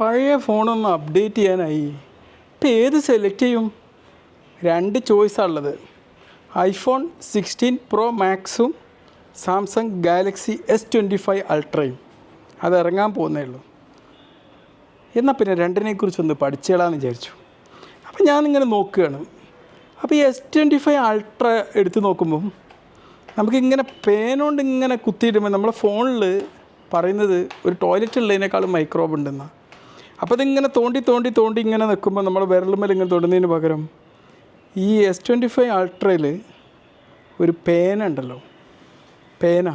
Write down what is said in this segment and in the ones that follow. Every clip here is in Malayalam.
പഴയ ഫോണൊന്ന് അപ്ഡേറ്റ് ചെയ്യാനായി. ഇപ്പം ഏത് സെലക്ട് ചെയ്യും? രണ്ട് ചോയ്സാണ് ഉള്ളത്. IPhone sixteen pro മാക്സും Samsung Galaxy S twenty five അൾട്രയും അത് ഇറങ്ങാൻ പോകുന്നേ ഉള്ളൂ. എന്നാൽ പിന്നെ രണ്ടിനെക്കുറിച്ചൊന്ന് പഠിച്ചേളാന്ന് വിചാരിച്ചു. അപ്പോൾ ഞാനിങ്ങനെ നോക്കുകയാണ്. അപ്പോൾ ഈ എസ് ട്വന്റി ഫൈവ് അൾട്ര എടുത്ത് നോക്കുമ്പം നമുക്കിങ്ങനെ പേനോണ്ട് ഇങ്ങനെ കുത്തിയിടുമ്പോൾ നമ്മളെ ഫോണിൽ പറയുന്നത് ഒരു ടോയ്ലറ്റ് ഉള്ളതിനേക്കാളും മൈക്രോബ് ഉണ്ടെന്നാണ് അപ്പോൾ ഇതിങ്ങനെ തോണ്ടി തോണ്ടി തോണ്ടി ഇങ്ങനെ നിൽക്കുമ്പോൾ നമ്മൾ വിരലുമ്മൽ ഇങ്ങനെ തൊടുന്നതിന് പകരം ഈ എസ് ട്വന്റി ഫൈവ് അൾട്രയിൽ ഒരു പേന ഉണ്ടല്ലോ. പേന.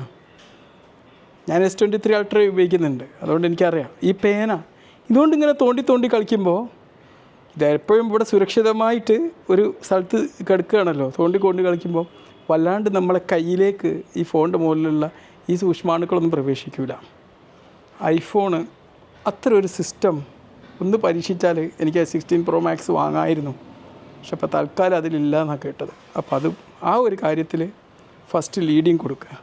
ഞാൻ എസ് ട്വന്റി ത്രീ അൾട്ര ഉപയോഗിക്കുന്നുണ്ട്. അതുകൊണ്ട് എനിക്കറിയാം. ഈ പേന. ഇതുകൊണ്ട് ഇങ്ങനെ തോണ്ടി തോണ്ടി കളിക്കുമ്പോൾ ഇതെപ്പോഴും ഇവിടെ സുരക്ഷിതമായിട്ട് ഒരു സ്ഥലത്ത് കിടക്കുകയാണല്ലോ. തോണ്ടി കൊണ്ട് കളിക്കുമ്പോൾ വല്ലാണ്ട് നമ്മളെ കയ്യിലേക്ക് ഈ ഫോണിന്റെ മുകളിലുള്ള ഈ സൂക്ഷ്മാണുക്കളൊന്നും പ്രവേശിക്കില്ല ഐഫോണ് അത്ര ഒരു സിസ്റ്റം ഒന്ന് പരീക്ഷിച്ചാൽ എനിക്ക് സിക്സ്റ്റീൻ പ്രോ മാക്സ് വാങ്ങായിരുന്നു. പക്ഷെ അപ്പോൾ തൽക്കാലം അതിലില്ല എന്നാണ് കേട്ടത്. അപ്പോൾ അത് ആ ഒരു കാര്യത്തിൽ ഫസ്റ്റ് ലീഡിങ് കൊടുക്കുക.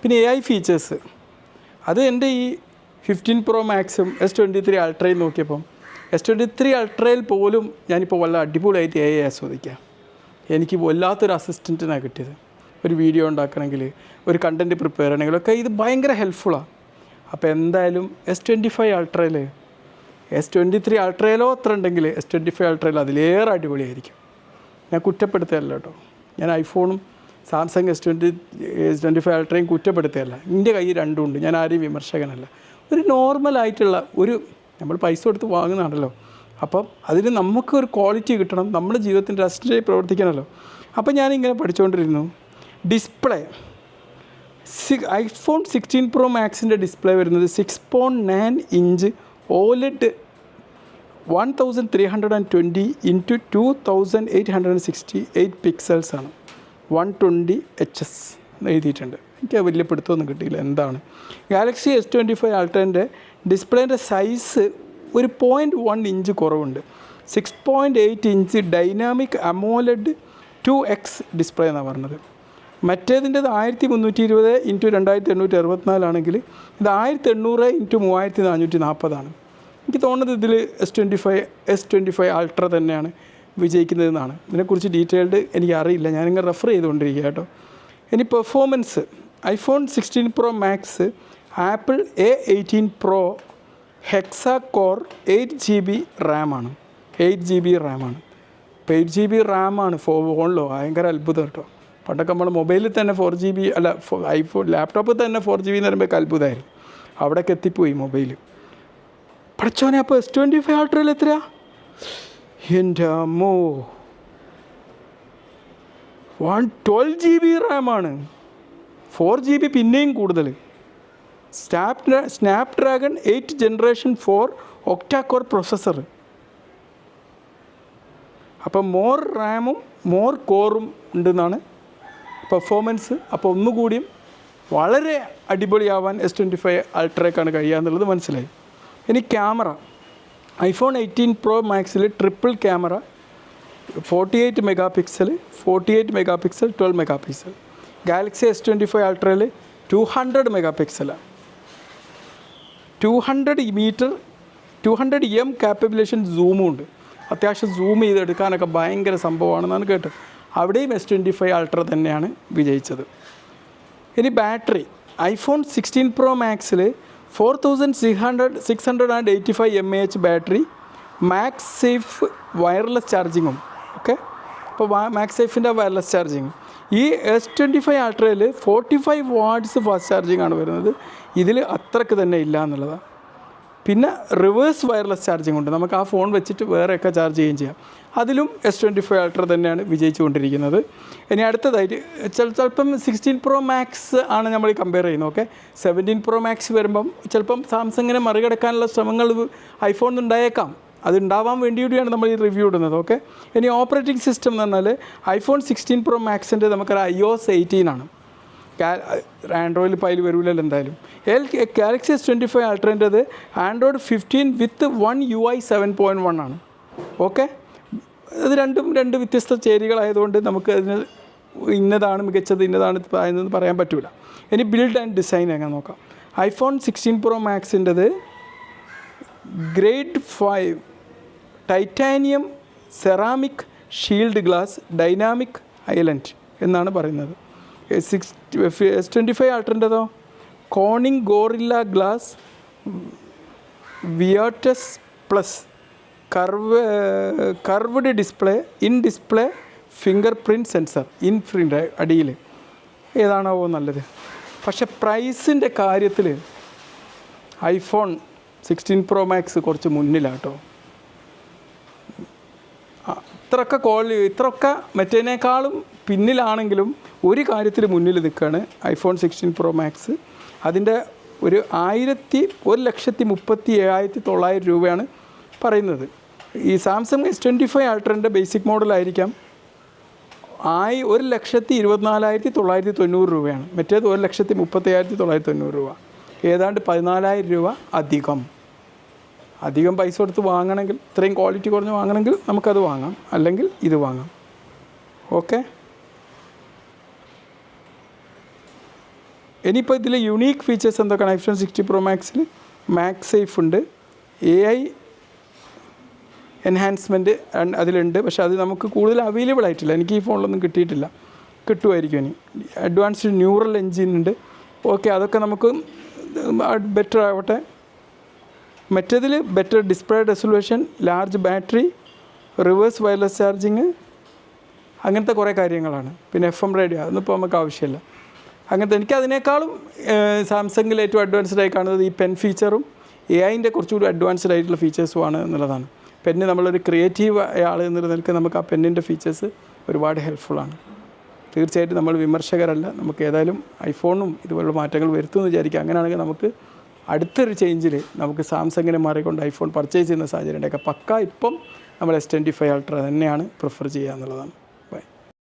പിന്നെ എ ഐ ഫീച്ചേഴ്സ് അത് എന്റെ ഈ ഫിഫ്റ്റീൻ പ്രോ മാക്സും എസ് ട്വന്റി ത്രീ അൾട്രയും നോക്കിയപ്പം എസ് ട്വന്റി ത്രീ അൾട്രയിൽ പോലും ഞാനിപ്പോൾ വല്ല അടിപൊളിയായിട്ട് എ ഐ ആസ്വദിക്കാം. എനിക്ക് വല്ലാത്തൊരു അസിസ്റ്റന്റിനാണ് കിട്ടിയത്. ഒരു വീഡിയോ ഉണ്ടാക്കണമെങ്കിൽ ഒരു കണ്ടന്റ് പ്രിപ്പയർ ചെയ്യണമെങ്കിലൊക്കെ ഇത് ഭയങ്കര ഹെൽപ്ഫുള്ളാണ് അപ്പോൾ എന്തായാലും എസ് ട്വന്റി ഫൈവ് അൾട്രയിൽ എസ് ട്വന്റി ത്രീ അൾട്രയിലോ അത്ര ഉണ്ടെങ്കിൽ എസ് ട്വന്റി ഫൈവ് അൾട്രയിലോ അതിലേറെ അടിപൊളിയായിരിക്കും. ഞാൻ കുറ്റപ്പെടുത്തുകയല്ല കേട്ടോ. ഞാൻ ഐഫോണും Samsung S twenty S twenty five അൾട്രയും കുറ്റപ്പെടുത്തുകയല്ല. എന്റെ കയ്യിൽ രണ്ടും ഉണ്ട്. ഞാൻ ആരെയും വിമർശകനല്ല. ഒരു നോർമലായിട്ടുള്ള ഒരു നമ്മൾ പൈസ കൊടുത്ത് വാങ്ങുന്നതാണല്ലോ. അപ്പം അതിന് നമുക്ക് ഒരു ക്വാളിറ്റി കിട്ടണം. നമ്മുടെ ജീവിതത്തിന്റെ റെസ്റ്റിലായി പ്രവർത്തിക്കണമല്ലോ. അപ്പം ഞാനിങ്ങനെ പഠിച്ചുകൊണ്ടിരുന്നു display C iPhone sixteen pro മാക്സിന്റെ display വരുന്നത് six point nine inch and twenty into two thousand eight hundred sixty eight pixels ആണ്. വൺ ട്വന്റി എച്ച് എസ് എഴുതിയിട്ടുണ്ട്. എനിക്ക് വലിയ പിടുത്തമൊന്നും കിട്ടിയില്ല. എന്താണ്? ഗാലക്സി എസ് ട്വന്റി ഫൈവ് അൾട്രേന്റെ ഡിസ്പ്ലേന്റെ സൈസ് ഒരു പോയിന്റ് വൺ ഇഞ്ച് കുറവുണ്ട്. Six point eight inch dynamic AMOLED two X display എന്നാണ് പറഞ്ഞത്. മറ്റേതിന്റെത് ആയിരത്തി മുന്നൂറ്റി ഇരുപത് ഇന്റു രണ്ടായിരത്തി എണ്ണൂറ്റി അറുപത്തിനാലാണെങ്കിൽ ഇത് ആയിരത്തി എണ്ണൂറ് ഇന്റു മൂവായിരത്തി നാനൂറ്റി നാൽപ്പതാണ് എനിക്ക് തോന്നുന്നത് ഇതിൽ S twenty five S twenty five ultra തന്നെയാണ് വിജയിക്കുന്നതെന്നാണ്. ഇതിനെക്കുറിച്ച് ഡീറ്റെയിൽഡ് എനിക്ക് അറിയില്ല. ഞാനിങ്ങനെ റെഫർ ചെയ്തുകൊണ്ടിരിക്കുക കേട്ടോ. ഇനി performance iPhone sixteen pro max Apple A eighteen pro hexa core eight G B റാമാണ് eight G B റാമാണ് ഇപ്പോൾ എയ്റ്റ് ജി ബി റാമാണ് ഫോ ഫോണിലോ. ഭയങ്കര അത്ഭുതം കേട്ടോ. പണ്ടൊക്കെ നമ്മൾ മൊബൈലിൽ തന്നെ ഫോർ ജി ബി അല്ല ഐഫോൺ ലാപ്ടോപ്പിൽ തന്നെ ഫോർ ജി ബി എന്ന് പറയുമ്പോൾ അത്ഭുതമായിരുന്നു അവിടേക്ക് എത്തിപ്പോയി മൊബൈൽ പഠിച്ചോനെ അപ്പോൾ എസ് ട്വന്റി ഫൈവ് അൾട്രയിൽ എത്രയാ? എന്റെ അമ്മോ. വൺ ട്വൽവ് ജി ബി റാമാണ് ഫോർ ജി ബി പിന്നെയും കൂടുതൽ. Snap Snapdragon eight generation four octa-core processor അപ്പോൾ മോർ റാമും മോർ കോറും ഉണ്ടെന്നാണ് പെർഫോമൻസ് അപ്പോൾ ഒന്നുകൂടിയും വളരെ അടിപൊളിയാവാൻ എസ് ട്വന്റി ഫൈവ് അൾട്രയ്ക്കാണ് കഴിയുക എന്നുള്ളത് മനസ്സിലായി. ഇനി camera. IPhone eighteen pro മാക്സിൽ triple camera forty eight megapixel forty eight megapixel twelve megapixel Galaxy S twenty five അൾട്രയിൽ two hundred mega പിക്സലാണ് two hundred metre two hundred M കാപ്പബിലേഷൻ സൂമും ഉണ്ട്. അത്യാവശ്യം സൂം ചെയ്തെടുക്കാനൊക്കെ ഭയങ്കര സംഭവമാണെന്നാണ് കേട്ടത്. അവിടെയും എസ് ട്വന്റി ഫൈവ് അൾട്ര തന്നെയാണ് വിജയിച്ചത്. ഇനി battery. IPhone sixteen pro മാക്സിൽ four thousand six hundred six hundred and eighty five M A H battery MagSafe wireless ചാർജിങ്ങും okay? അപ്പോൾ മാക്സ് സേഫിന്റെ വയർലെസ് ചാർജിങ്. ഈ S twenty five അൾട്രയിൽ forty five watts fast charging ആണ് വരുന്നത്. ഇതിൽ അത്രയ്ക്ക് തന്നെ ഇല്ല എന്നുള്ളതാണ്. പിന്നെ റിവേഴ്സ് വയർലെസ് ചാർജിങ് ഉണ്ട്. നമുക്ക് ആ ഫോൺ വെച്ചിട്ട് വേറെയൊക്കെ ചാർജ് ചെയ്യുകയും ചെയ്യാം. അതിലും എസ് ട്വന്റി ഫൈവ് അൾട്ര തന്നെയാണ് വിജയിച്ചുകൊണ്ടിരിക്കുന്നത്. ഇനി അടുത്തതായിട്ട് ചില- ചിലപ്പം സിക്സ്റ്റീൻ പ്രോ മാക്സ് ആണ് നമ്മൾ കമ്പയർ ചെയ്യുന്നത് ഓക്കെ സെവന്റീൻ പ്രോ മാക്സ് വരുമ്പം ചിലപ്പം സാംസങ്ങിനെ മറികടക്കാനുള്ള ശ്രമങ്ങൾ ഐഫോണിൽ ഉണ്ടായേക്കാം. അത് ഉണ്ടാവാൻ വേണ്ടി കൂടിയാണ് നമ്മൾ ഈ റിവ്യൂ ഇടുന്നത് ഓക്കെ ഇനി ഓപ്പറേറ്റിംഗ് സിസ്റ്റം എന്ന് പറഞ്ഞാൽ ഐഫോൺ സിക്സ്റ്റീൻ പ്രോ മാക്സിന്റെ നമുക്കൊരു ഐ ഒ എസ് എയ്റ്റീൻ ആണ്. ആൻഡ്രോയിഡിൽ ഇപ്പോൾ അതിൽ വരില്ലല്ലോ എന്തായാലും. L Galaxy S twenty five അൾട്രേന്റെത് Android fifteen with one U I seven point one ആണ്. ഓക്കെ ഇത് രണ്ടും രണ്ട് വ്യത്യസ്ത ചേരികളായതുകൊണ്ട് നമുക്ക് അതിന് ഇന്നതാണ് മികച്ചത് ഇന്നതാണ് പറയുന്നതെന്ന് പറയാൻ പറ്റില്ല ഇനി ബിൽഡ് ആൻഡ് ഡിസൈൻ എങ്ങനെ നോക്കാം? IPhone sixteen pro മാക്സിന്റെത് grade five titanium ceramic shield glass dynamic island എന്നാണ് പറയുന്നത്. Six S twenty five അൾട്രന്റെതോ Corning Gorilla glass Victus plus curve curved display in display fingerprint sensor in print അടിയിൽ. ഏതാണാവോ നല്ലത്. പക്ഷെ പ്രൈസിന്റെ കാര്യത്തിൽ ഐഫോൺ സിക്സ്റ്റീൻ പ്രോ മാക്സ് കുറച്ച് മുന്നിലാട്ടോ. ഇത്രയൊക്കെ ക്വാളി ഇത്രയൊക്കെ മറ്റേനേക്കാളും പിന്നിലാണെങ്കിലും ഒരു കാര്യത്തിൽ മുന്നിൽ നിൽക്കുകയാണ് ഐഫോൺ സിക്സ്റ്റീൻ പ്രോ മാക്സ് അതിന്റെ ഒരു ആയിരത്തി ഒരു ലക്ഷത്തി മുപ്പത്തി ഏഴായിരത്തി തൊള്ളായിരം രൂപയാണ് പറയുന്നത്. ഈ സാംസങ് എസ് ട്വന്റി ഫൈവ് അൾട്രന്റെ ബേസിക് മോഡലായിരിക്കാം ആയി ഒരു ലക്ഷത്തി ഇരുപത്തിനാലായിരത്തി തൊള്ളായിരത്തി തൊണ്ണൂറ് രൂപയാണ്. മറ്റേത് ഒരു ലക്ഷത്തി മുപ്പത്തയ്യായിരത്തി തൊള്ളായിരത്തി തൊണ്ണൂറ് രൂപ. ഏതാണ്ട് പതിനാലായിരം രൂപ അധികം. അധികം പൈസ കൊടുത്ത് വാങ്ങണമെങ്കിൽ ഇത്രയും ക്വാളിറ്റി കുറഞ്ഞ് വാങ്ങണമെങ്കിൽ നമുക്കത് വാങ്ങാം. അല്ലെങ്കിൽ ഇത് വാങ്ങാം. ഓക്കെ ഇനിയിപ്പോൾ ഇതിൽ യുണീക്ക് ഫീച്ചേഴ്സ് എന്തൊക്കെയാണ്? ഐഫോൺ സിക്സ്റ്റി പ്രോ മാക്സിൽ മാക്സ് സേഫ് ഉണ്ട്. എ ഐ എൻഹാൻസ്മെന്റ് അതിലുണ്ട്. പക്ഷേ അത് നമുക്ക് കൂടുതൽ അവൈലബിൾ ആയിട്ടില്ല. എനിക്ക് ഈ ഫോണിലൊന്നും കിട്ടിയിട്ടില്ല. കിട്ടുമായിരിക്കും ഇനി. അഡ്വാൻസ്ഡ് ന്യൂറൽ എൻജിൻ ഉണ്ട്. ഓക്കെ അതൊക്കെ നമുക്ക് ബെറ്റർ ആവട്ടെ. മറ്റേതിൽ better display resolution large battery reverse wireless charging അങ്ങനത്തെ കുറേ കാര്യങ്ങളാണ്. പിന്നെ എഫ് എം റേഡിയോ അതൊന്നും ഇപ്പോൾ നമുക്ക് ആവശ്യമില്ല. അങ്ങനത്തെ എനിക്ക് അതിനേക്കാളും സാംസങ്ങിൽ ഏറ്റവും അഡ്വാൻസ്ഡ് ആയി കാണുന്നത് ഈ പെൻ ഫീച്ചറും എ ഐന്റെ കുറച്ചുകൂടി അഡ്വാൻസ്ഡ് ആയിട്ടുള്ള ഫീച്ചേഴ്സുമാണ് എന്നുള്ളതാണ്. പെന്നെ നമ്മളൊരു ക്രിയേറ്റീവ് ആൾ എന്നുള്ള നിലയ്ക്ക് നമുക്ക് ആ പെന്നിന്റെ ഫീച്ചേഴ്സ് ഒരുപാട് ഹെൽപ്ഫുള്ളാണ് തീർച്ചയായിട്ടും നമ്മൾ വിമർശകരല്ല. നമുക്ക് ഏതായാലും ഐഫോണും ഇതുപോലുള്ള മാറ്റങ്ങൾ വരുത്തുമെന്ന് വിചാരിക്കുക അങ്ങനെയാണെങ്കിൽ നമുക്ക് അടുത്തൊരു ചേഞ്ചിൽ നമുക്ക് സാംസങ്ങിനെ മാറിക്കൊണ്ട് ഐഫോൺ പർച്ചേസ് ചെയ്യുന്ന സാഹചര്യം ഉണ്ടാക്കുക പക്ക ഇപ്പം നമ്മൾ എസ് ട്വന്റി ഫൈവ് അൾട്ര തന്നെയാണ് പ്രിഫർ ചെയ്യുക എന്നുള്ളതാണ്.